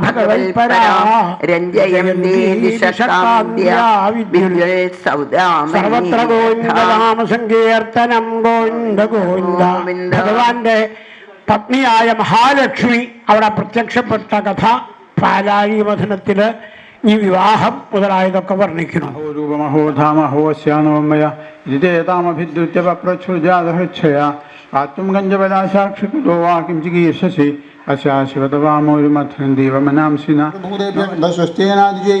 ഭഗവൽപരാ. ഭഗവാന്റെ പത്നിയായ മഹാലക്ഷ്മി അവിടെ പ്രത്യക്ഷപ്പെട്ട കഥ പാലാഴി മഥനത്തിൽ ഈ വിവാഹം മുതലായതൊക്കെ വർണ്ണിക്കണം രൂപമഹോധാമഹോശ്യാനോമയ ഇതിതേതാമഭിദ്യുത്യ പപ്രച്ഛുജാതഹൃച്ഛയ പാത്തും ഗഞ്ചബലാശാക്ഷി കുതോ വാ കിം ചികീർഷസി അശാശിവതവാമോരുമഥൻ ദൈവമനാംസിന ഭൂതേഭ്യ സ്വസ്തേനാദിജൈ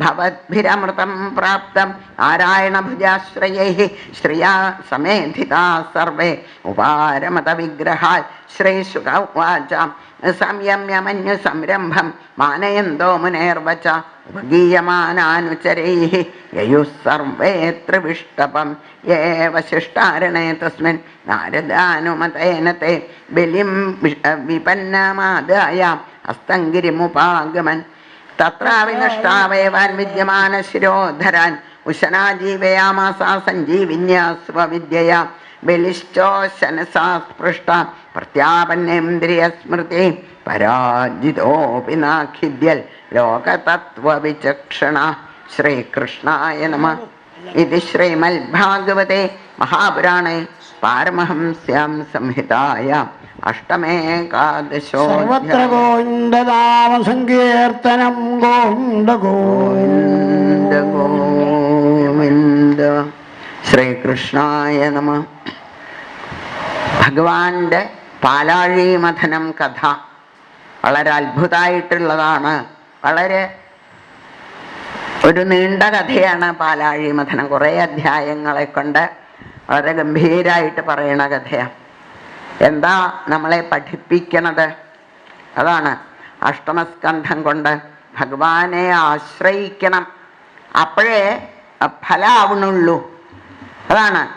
ഭവദ്ഭിരമൃതം പ്രാപ്തം നാരായണഭുജാശ്രയൈ ശ്രിയാ സമേധിതാ സർവേ ഉപാരമത വിഗ്രഹാൽ ശ്രീശുക ഉവാച സംയമ്യമന്യു സംരംഭം മാനയന്തോ മുനേർവച ഉപഗീയമാനാനുചരൈ യയുः സർവേ ത്രിവിഷ്ടപം യേ വശിഷ്ടാരണേ തസ്മിൻ നാരദാനുമതേന തേ ബലിം വിപന്നമാദായ ഹസ്തങ്കിരിമുപാഗമൻ തത്രാവിനഷ്ടാവയവാൻ ഉശനാ ജീവയാമാസാ സഞ്ജീവിന്യാ സ്വവിദ്യയാ സ്പൃഷ്ട പ്രത്യാപന്നേന്ദ്രിയസ്മൃതി പരാജിതോപി നാഖിദ്യൽ ലോകതത്വവിചക്ഷണ. ശ്രീകൃഷ്ണായ നമ. ഇത് ശ്രീമദ്ഭാഗവതേ മഹാപുരാണേ. പാരമഹംസ്യാം സംഹിതായ അഷ്ടമേകാദശോ സർവത്ര ഗോവിന്ദ നാമ സങ്കീർത്തനം ഗോവിന്ദ. ഗോവിന്ദ ഗോവിന്ദ ഗോവിന്ദ ശ്രീകൃഷ്ണായ നമ. ഭഗവാന്റെ പാലാഴി മഥനം കഥ വളരെ അത്ഭുതമായിട്ടുള്ളതാണ് വളരെ ഒരു നീണ്ട കഥയാണ് പാലാഴി മഥനം കുറേ അധ്യായങ്ങളെ കൊണ്ട് വളരെ ഗംഭീരായിട്ട് പറയണ കഥയാണ് എന്താ നമ്മളെ പഠിപ്പിക്കണത്? അതാണ് അഷ്ടമസ്കന്ധം കൊണ്ട് ഭഗവാനെ ആശ്രയിക്കണം. അപ്പോഴേ ഫലാവണുള്ളൂ. അതാണ്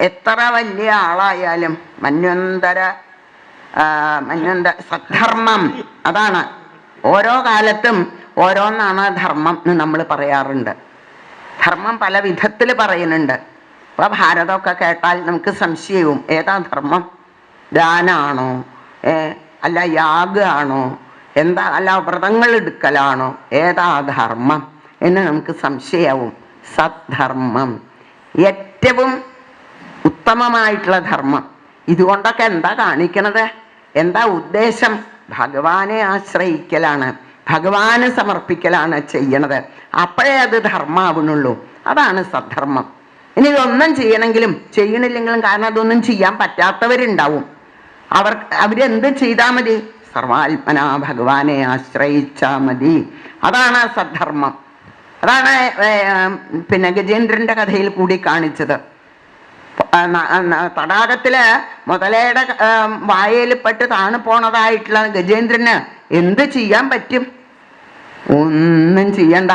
എത്ര വലിയ ആളായാലും മന്വന്തര ആ, മന്വന്തര സദ്ധർമ്മം അതാണ്. ഓരോ കാലത്തും ഓരോന്നാണ് ധർമ്മം എന്ന് നമ്മൾ പറയാറുണ്ട്. ധർമ്മം പല വിധത്തിൽ പറയുന്നുണ്ട്. ഭാരതമൊക്കെ കേട്ടാൽ നമുക്ക് സംശയവും. ഏതാ ധർമ്മം? ദാനാണോ ഏ അല്ല യാഗാണോ? എന്താ അല്ല വ്രതങ്ങൾ എടുക്കലാണോ? ഏതാ ധർമ്മം? എന്ന് നമുക്ക് സംശയവും. സദ്ധർമ്മം. ഏറ്റവും ഉത്തമമായിട്ടുള്ള ധർമ്മം. ഇതുകൊണ്ടൊക്കെ എന്താ കാണിക്കണത്? എന്താ ഉദ്ദേശം? ഭഗവാനെ ആശ്രയിക്കലാണ്. ഭഗവാന് സമർപ്പിക്കലാണ് ചെയ്യണത്. അപ്പോഴേ അത് ധർമ്മാവണുള്ളൂ അതാണ് സദ്ധർമ്മം. ഇനി ഇതൊന്നും ചെയ്യണമെങ്കിലും ചെയ്യണില്ലെങ്കിലും കാരണം അതൊന്നും ചെയ്യാൻ പറ്റാത്തവരുണ്ടാവും. അവർ അവരെന്ത് ചെയ്താൽ മതി? സർവാത്മന ഭഗവാനെ ആശ്രയിച്ചാൽ മതി. അതാണ് സദ്ധർമ്മം. അതാണ് പിന്നെ ഗജേന്ദ്രന്റെ കഥയിൽ കൂടി കാണിച്ചത്. തടാകത്തിൽ മുതലയുടെ വായയിൽ പെട്ട് താണു പോണതായിട്ടുള്ള ഗജേന്ദ്രന് എന്ത് ചെയ്യാൻ പറ്റും? ഒന്നും ചെയ്യണ്ട.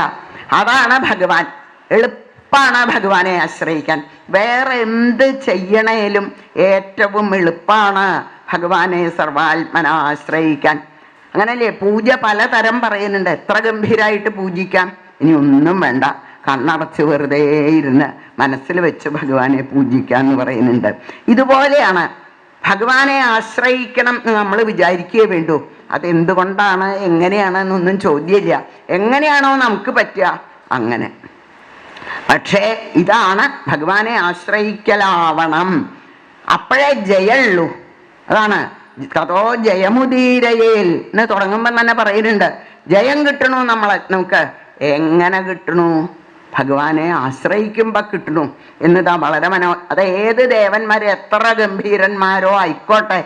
അതാണ് ഭഗവാൻ. എളുപ്പാണ് ഭഗവാനെ ആശ്രയിക്കാൻ. വേറെ എന്ത് ചെയ്യണേലും ഏറ്റവും എളുപ്പമാണ് ഭഗവാനെ സർവാത്മന ആശ്രയിക്കാൻ. അങ്ങനല്ലേ? പൂജ പലതരം പറയുന്നുണ്ട്. എത്ര ഗംഭീരായിട്ട് പൂജിക്കാം. ഇനി ഒന്നും വേണ്ട. കണ്ണടച്ച് വെറുതെ ഇരുന്ന് മനസ്സിൽ വെച്ച് ഭഗവാനെ പൂജിക്കാം എന്ന് പറയുന്നുണ്ട്. ഇതുപോലെയാണ്. ഭഗവാനെ ആശ്രയിക്കണം എന്ന് നമ്മൾ വിചാരിക്കുകയേ വേണ്ടൂ. അതെന്തുകൊണ്ടാണ്? എങ്ങനെയാണ് എന്നൊന്നും ചോദ്യമില്ല. എങ്ങനെയാണോ നമുക്ക് പറ്റുക? അങ്ങനെ. പക്ഷേ ഇതാണ് ഭഗവാനെ ആശ്രയിക്കലാവണം. അപ്പോഴേ ജയുള്ളൂ. അതാണ്. കഥോ ജയമുദീരയേൽ എന്ന് തുടങ്ങുമ്പോൾ തന്നെ പറയുന്നുണ്ട്. ജയം കിട്ടണു നമ്മളെ നമുക്ക്. എങ്ങനെ കിട്ടണു? ഭഗവാനെ ആശ്രയിക്കുമ്പോൾ കിട്ടണു. എന്നതാ വളരെ മനോ അത് ഏത് ദേവന്മാരെ എത്ര ഗംഭീരന്മാരോ ആയിക്കോട്ടെ.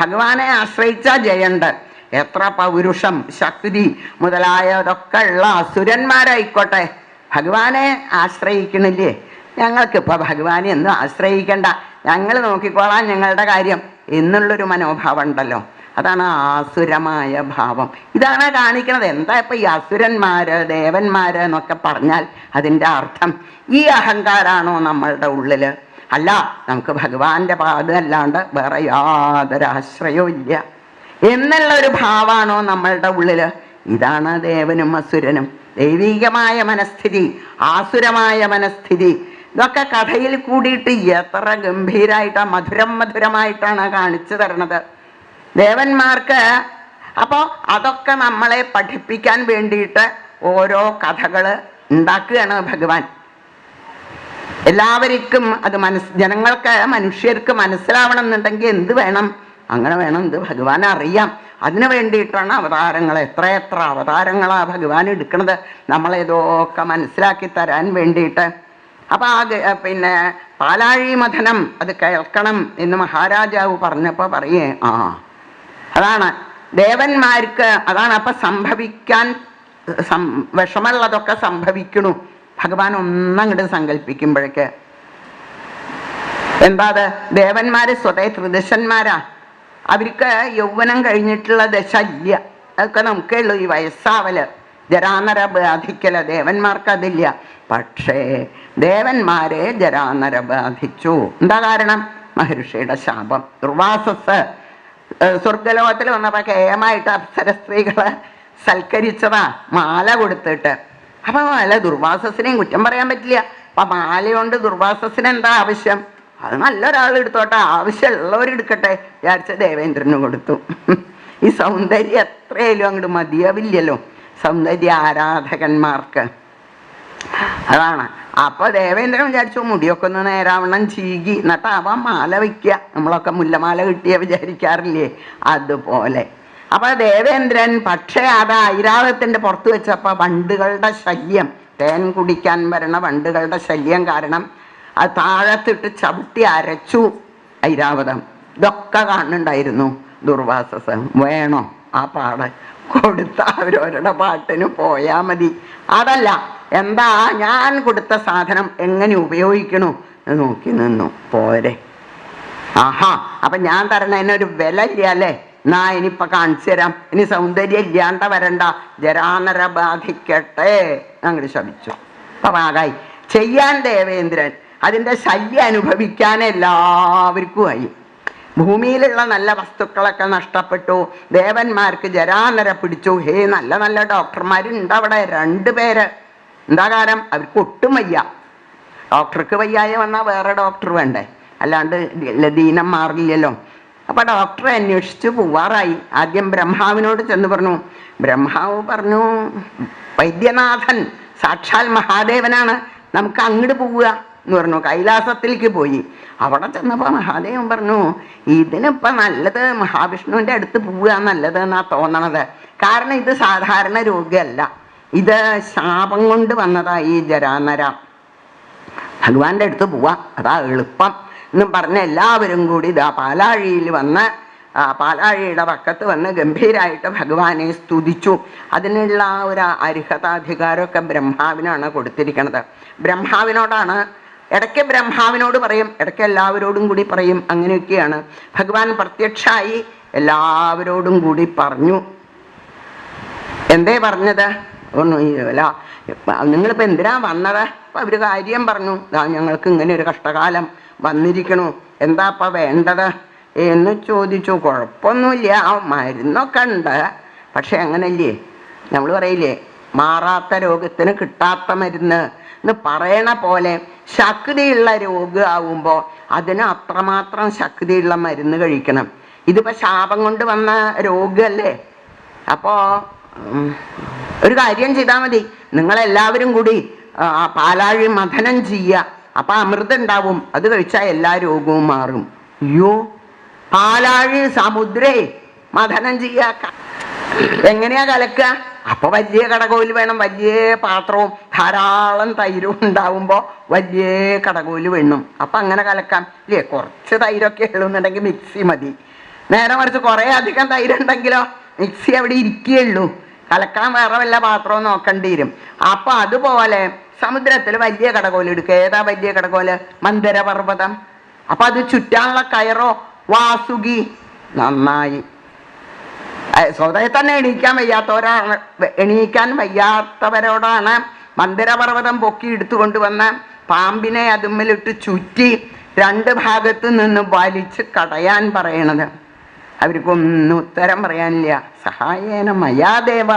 ഭഗവാനെ ആശ്രയിച്ചാൽ ജയുണ്ട്. എത്ര പൗരുഷം ശക്തി മുതലായതൊക്കെ ഉള്ള അസുരന്മാരായിക്കോട്ടെ. ഭഗവാനെ ആശ്രയിക്കണില്ലേ ഞങ്ങൾക്കിപ്പോൾ ഭഗവാനെ ഒന്നും ആശ്രയിക്കണ്ട. ഞങ്ങൾ നോക്കിക്കോളാം ഞങ്ങളുടെ കാര്യം. എന്നുള്ളൊരു മനോഭാവം ഉണ്ടല്ലോ. അതാണ് ആസുരമായ ഭാവം. ഇതാണ് കാണിക്കുന്നത് എന്താ ഇപ്പൊ ഈ അസുരന്മാര് ദേവന്മാര് എന്നൊക്കെ പറഞ്ഞാൽ അതിന്റെ അർത്ഥം ഈ അഹങ്കാരാണോ നമ്മളുടെ ഉള്ളിൽ? അല്ല നമുക്ക് ഭഗവാന്റെ പാദം അല്ലാണ്ട് വേറെ യാതൊരു ആശ്രയവും ഇല്ല. എന്നുള്ള ഒരു ഭാവമാണോ നമ്മളുടെ ഉള്ളിൽ? ഇതാണ് ദേവനും അസുരനും. ദൈവികമായ മനസ്ഥിതി ആസുരമായ മനസ്ഥിതി ഇതൊക്കെ കഥയിൽ കൂടിയിട്ട് എത്ര ഗംഭീരായിട്ട് മധുരം മധുരമായിട്ടാണ് കാണിച്ചു തരണത്. ദേവന്മാർക്ക് അപ്പോൾ അതൊക്കെ നമ്മളെ പഠിപ്പിക്കാൻ വേണ്ടിയിട്ട് ഓരോ കഥകൾ ഉണ്ടാക്കുകയാണ് ഭഗവാൻ. എല്ലാവർക്കും അത് മനസ് ജനങ്ങൾക്ക് മനുഷ്യർക്ക് മനസ്സിലാവണം എന്നുണ്ടെങ്കിൽ എന്ത് വേണം? അങ്ങനെ വേണം ഇത് ഭഗവാൻ അറിയാം. അതിനു വേണ്ടിയിട്ടാണ് അവതാരങ്ങൾ എത്ര എത്ര അവതാരങ്ങളാ ഭഗവാൻ എടുക്കുന്നത് നമ്മളേതൊക്കെ മനസ്സിലാക്കി തരാൻ വേണ്ടിയിട്ട്. അപ്പൊ ആ പിന്നെ പാലാഴി മഥനം അത് കേൾക്കണം എന്ന് മഹാരാജാവ് പറഞ്ഞപ്പോൾ പറയേ ആ. അതാണ്. ദേവന്മാർക്ക് അതാണ് അപ്പൊ സംഭവിക്കാൻ സം വിഷമുള്ളതൊക്കെ സംഭവിക്കണു. ഭഗവാൻ ഒന്നങ്ങോട്ട് സങ്കല്പിക്കുമ്പോഴേക്ക്. എന്താ അത്? ദേവന്മാര് സ്വതേ ത്രിദശന്മാരാ. അവർക്ക് യൗവനം കഴിഞ്ഞിട്ടുള്ള ദശ ഇല്ല. അതൊക്കെ നമുക്കേ ഉള്ളൂ. ഈ വയസ്സാവൽ. ജരാനര ബാധിക്കല ദേവന്മാർക്ക് അതില്ല പക്ഷേ ദേവന്മാരെ ജരാനര ബാധിച്ചു എന്താ കാരണം? മഹർഷിയുടെ ശാപം. ദുർവാസസ് സ്വർഗലോകത്തിൽ വന്നപ്പോ കേമായിട്ട് അപ്സര സ്ത്രീകളെ സൽക്കരിച്ചതാ. മാല കൊടുത്തിട്ട്. അപ്പൊ അല്ല ദുർവാസസിനെയും കുറ്റം പറയാൻ പറ്റില്ല. അപ്പൊ മാലയുണ്ട് ദുർവാസസിന് എന്താ ആവശ്യം? അത് നല്ലൊരാൾ എടുത്തോട്ടെ ആവശ്യമുള്ളവർ എടുക്കട്ടെ വിചാരിച്ച ദേവേന്ദ്രന് കൊടുത്തു. ഈ സൗന്ദര്യം എത്രയായാലും അങ്ങോട്ട് മതിയാവില്ലല്ലോ. സൗന്ദര്യ ആരാധകന്മാർക്ക്. അതാണ്. അപ്പൊ ദേവേന്ദ്രൻ വിചാരിച്ചു മുടിയൊക്കെ ഒന്ന് നേരാവണ്ണം ചീകി എന്നിട്ട് അവൻ മാല വയ്ക്കുക. നമ്മളൊക്കെ മുല്ലമാല കിട്ടിയ വിചാരിക്കാറില്ലേ? അതുപോലെ. അപ്പൊ ദേവേന്ദ്രൻ പക്ഷേ അത് ഐരാവതത്തിന്റെ പുറത്ത് വെച്ചപ്പോ വണ്ടുകളുടെ ശല്യം തേൻ കുടിക്കാൻ വരണ വണ്ടുകളുടെ ശല്യം കാരണം അത് താഴത്തിട്ട് ചവിട്ടി അരച്ചു ഐരാവതം. ഇതൊക്കെ കാണുന്നുണ്ടായിരുന്നു ദുർവാസസ് വേണോ ആ പാട? കൊടുത്ത അവരവരുടെ പാട്ടിന് പോയാ മതി. അതല്ല എന്താ ഞാൻ കൊടുത്ത സാധനം എങ്ങനെ ഉപയോഗിക്കണു? നോക്കി നിന്നു. പോരെ. ആഹാ അപ്പൊ ഞാൻ തരണതിനൊരു വില ഇല്ല അല്ലേ? എന്നാ ഇനിയിപ്പൊ കാണിച്ചു തരാം. ഇനി സൗന്ദര്യം ഇല്ലാണ്ട വരണ്ട. ജരാനര ബാധിക്കട്ടെ. അങ്ങോട്ട് ശമിച്ചു അപ്പൊ ആകായി ചെയ്യാൻ ദേവേന്ദ്രൻ അതിന്റെ ശല്യം അനുഭവിക്കാൻ എല്ലാവർക്കും ആയി. ഭൂമിയിലുള്ള നല്ല വസ്തുക്കളൊക്കെ നഷ്ടപ്പെട്ടു. ദേവന്മാർക്ക് ജരാനര പിടിച്ചു. ഹേ നല്ല നല്ല ഡോക്ടർമാരുണ്ട് അവിടെ. രണ്ടുപേര് എന്താ കാരണം അവർക്ക് ഒട്ടും വയ്യ. ഡോക്ടർക്ക് വയ്യായ വന്നാൽ വേറെ ഡോക്ടർ വേണ്ടേ? അല്ലാണ്ട് ദീനം മാറില്ലല്ലോ. അപ്പൊ ഡോക്ടറെ അന്വേഷിച്ച് പോവാറായി. ആദ്യം ബ്രഹ്മാവിനോട് ചെന്ന് പറഞ്ഞു ബ്രഹ്മാവ് പറഞ്ഞു വൈദ്യനാഥൻ സാക്ഷാൽ മഹാദേവനാണ്. നമുക്ക് അങ്ങോട്ട് പോവുക. എന്ന് പറഞ്ഞു. കൈലാസത്തിലേക്ക് പോയി. അവിടെ ചെന്നപ്പോൾ മഹാദേവൻ പറഞ്ഞു ഇതിനിപ്പോൾ നല്ലത് മഹാവിഷ്ണുവിന്റെ അടുത്ത് പോവുക നല്ലത് എന്നാ തോന്നണത്. കാരണം ഇത് സാധാരണ രോഗിയല്ല. ഇത് ശാപം കൊണ്ട് വന്നതാ ഈ ജരാനര. ഭഗവാന്റെ അടുത്ത് പോവാ. അതാ എളുപ്പം. എന്നും പറഞ്ഞ എല്ലാവരും കൂടി ഇതാ പാലാഴിയിൽ വന്ന് പാലാഴിയുടെ പക്കത്ത് വന്ന് ഗംഭീരായിട്ട് ഭഗവാനെ സ്തുതിച്ചു. അതിനുള്ള ഒരു അർഹതാധികാരമൊക്കെ ബ്രഹ്മാവിനാണ് കൊടുത്തിരിക്കുന്നത് ബ്രഹ്മാവിനോടാണ് ഇടയ്ക്ക് ബ്രഹ്മാവിനോട് പറയും ഇടയ്ക്ക് എല്ലാവരോടും കൂടി പറയും. അങ്ങനെയൊക്കെയാണ്. ഭഗവാൻ പ്രത്യക്ഷമായി എല്ലാവരോടും കൂടി പറഞ്ഞു. എന്തേ പറഞ്ഞത്? അല്ല നിങ്ങളിപ്പോൾ എന്തിനാ വന്നത്? അപ്പം അവർ കാര്യം പറഞ്ഞു. ഞങ്ങൾക്ക് ഇങ്ങനെ ഒരു കഷ്ടകാലം വന്നിരിക്കണു. എന്താ അപ്പം വേണ്ടത്? എന്ന് ചോദിച്ചു. കുഴപ്പമൊന്നുമില്ല. മരുന്നൊക്കെ ഉണ്ട്. പക്ഷെ അങ്ങനല്ലേ? നമ്മൾ പറയില്ലേ? മാറാത്ത രോഗത്തിന് കിട്ടാത്ത മരുന്ന് എന്ന് പറയണ പോലെ ശക്തിയുള്ള രോഗമാവുമ്പോൾ അതിന് അത്രമാത്രം ശക്തിയുള്ള മരുന്ന് കഴിക്കണം. ഇതിപ്പോൾ ശാപം കൊണ്ട് വന്ന രോഗമല്ലേ അപ്പോൾ ഒരു കാര്യം ചെയ്താൽ മതി. നിങ്ങളെല്ലാവരും കൂടി പാലാഴി മഥനം ചെയ്യുക അപ്പം അമൃതം ഉണ്ടാവും. അത് കഴിച്ചാൽ എല്ലാ രോഗവും മാറും. അയ്യോ പാലാഴി സമുദ്രേ മഥനം ചെയ്യാക്ക എങ്ങനെയാ കലക്കുക അപ്പൊ വലിയ കടകോൽ വേണം വലിയ പാത്രവും ധാരാളം തൈരും ഉണ്ടാവുമ്പോൾ വലിയ കടകോൽ വേണം. അപ്പൊ അങ്ങനെ കലക്കാം. ഇല്ലേ കുറച്ച് തൈരൊക്കെ എഴുതുന്നുണ്ടെങ്കിൽ മിക്സി മതി. നേരെ മറിച്ച് കുറെ അധികം തൈരുണ്ടെങ്കിലോ മിക്സി അവിടെ ഇരിക്കുകയുള്ളൂ. കലക്കാൻ വേറെ വല്ല പാത്രവും നോക്കേണ്ടി വരും. അപ്പൊ അതുപോലെ സമുദ്രത്തിൽ വലിയ കടകോൽ എടുക്കുക. ഏതാ വലിയ കടകോൽ മന്ദരപർവതം. അപ്പൊ അത് ചുറ്റാനുള്ള കയറോ വാസുകി നന്നായി സ്വതയെ തന്നെ എണീക്കാൻ വയ്യാത്തവരാണ് എണീക്കാൻ വയ്യാത്തവരോടാണ് മന്ദിരപർവതം പൊക്കി എടുത്തുകൊണ്ടുവന്ന് പാമ്പിനെ അതുമ്മലിട്ട് ചുറ്റി രണ്ട് ഭാഗത്തു നിന്ന് വലിച്ച് കടയാൻ പറയണത്. അവർക്കൊന്നും ഉത്തരം പറയാനില്ല. സഹായേന മയാദേവ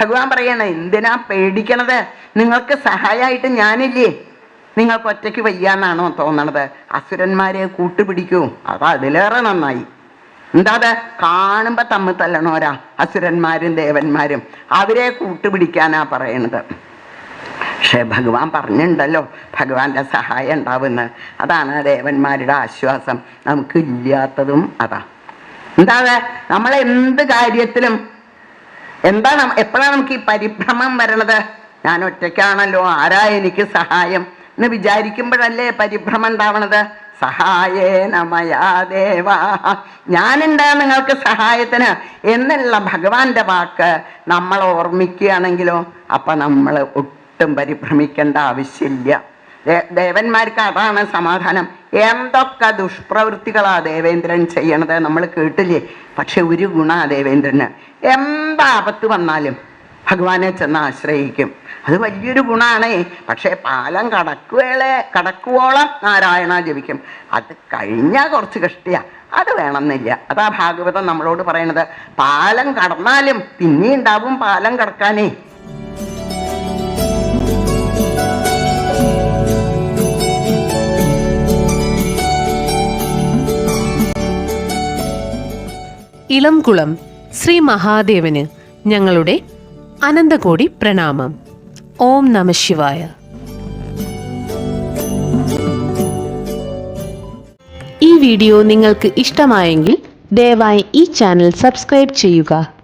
ഭഗവാൻ പറയണ എന്തിനാ പേടിക്കണത്? നിങ്ങൾക്ക് സഹായമായിട്ട് ഞാനില്ലേ? നിങ്ങൾക്ക് ഒറ്റയ്ക്ക് വയ്യാന്നാണോ തോന്നണത്? അസുരന്മാരെ കൂട്ടുപിടിക്കൂ. അത് അതിലേറെ നന്നായി. എന്താ അത് കാണുമ്പോ തമ്മിൽ തല്ലണോരാ അസുരന്മാരും ദേവന്മാരും. അവരെ കൂട്ടുപിടിക്കാനാ പറയണത്. പക്ഷെ ഭഗവാൻ പറഞ്ഞിട്ടുണ്ടല്ലോ ഭഗവാന്റെ സഹായം ഉണ്ടാവുന്ന. അതാണ് ദേവന്മാരുടെ ആശ്വാസം. നമുക്ക് ഇല്ലാത്തതും അതാ. എന്താ അത് നമ്മൾ എന്ത് കാര്യത്തിലും എന്താണ് എപ്പോഴാണ് നമുക്ക് ഈ പരിഭ്രമം വരണത്? ഞാൻ ഒറ്റയ്ക്കാണല്ലോ ആരാ എനിക്ക് സഹായം? എന്ന് വിചാരിക്കുമ്പോഴല്ലേ പരിഭ്രമം ഉണ്ടാവണത്? സഹായേന മയാ ദേവ. നിങ്ങൾക്ക് സഹായത്തിന് എന്നുള്ള ഭഗവാന്റെ വാക്ക് നമ്മൾ ഓർമ്മിക്കുകയാണെങ്കിലോ അപ്പൊ നമ്മൾ ഒട്ടും പരിഭ്രമിക്കേണ്ട ആവശ്യമില്ല. ദേവന്മാർക്ക് അതാണ് സമാധാനം. എന്തൊക്കെ ദുഷ്പ്രവൃത്തികളാ ദേവേന്ദ്രൻ ചെയ്യണത് നമ്മൾ കേട്ടില്ലേ? പക്ഷെ ഒരു ഗുണ ദേവേന്ദ്രന്. എന്താപത്ത് വന്നാലും ഭഗവാനെ ചെന്ന് ആശ്രയിക്കും. അത് വലിയൊരു ഗുണമാണ് പക്ഷേ പാലം കടക്കുവേളെ കടക്കുവോളം നാരായണ ജപിക്കും. അത് കഴിഞ്ഞാൽ കുറച്ച് കഷ്ടിയാ. അത് വേണമെന്നില്ല. അതാ ഭാഗവതം നമ്മളോട് പറയണത്. പാലം കടന്നാലും പിന്നെ ഉണ്ടാവും പാലം കടക്കാനേ. ഇളംകുളം ശ്രീ മഹാദേവന് ഞങ്ങളുടെ അനന്തകോടി പ്രണാമം. ഓം നമ ശിവായ. ഈ വീഡിയോ നിങ്ങൾക്ക് ഇഷ്ടമായെങ്കിൽ ദയവായി ഈ ചാനൽ സബ്സ്ക്രൈബ് ചെയ്യുക.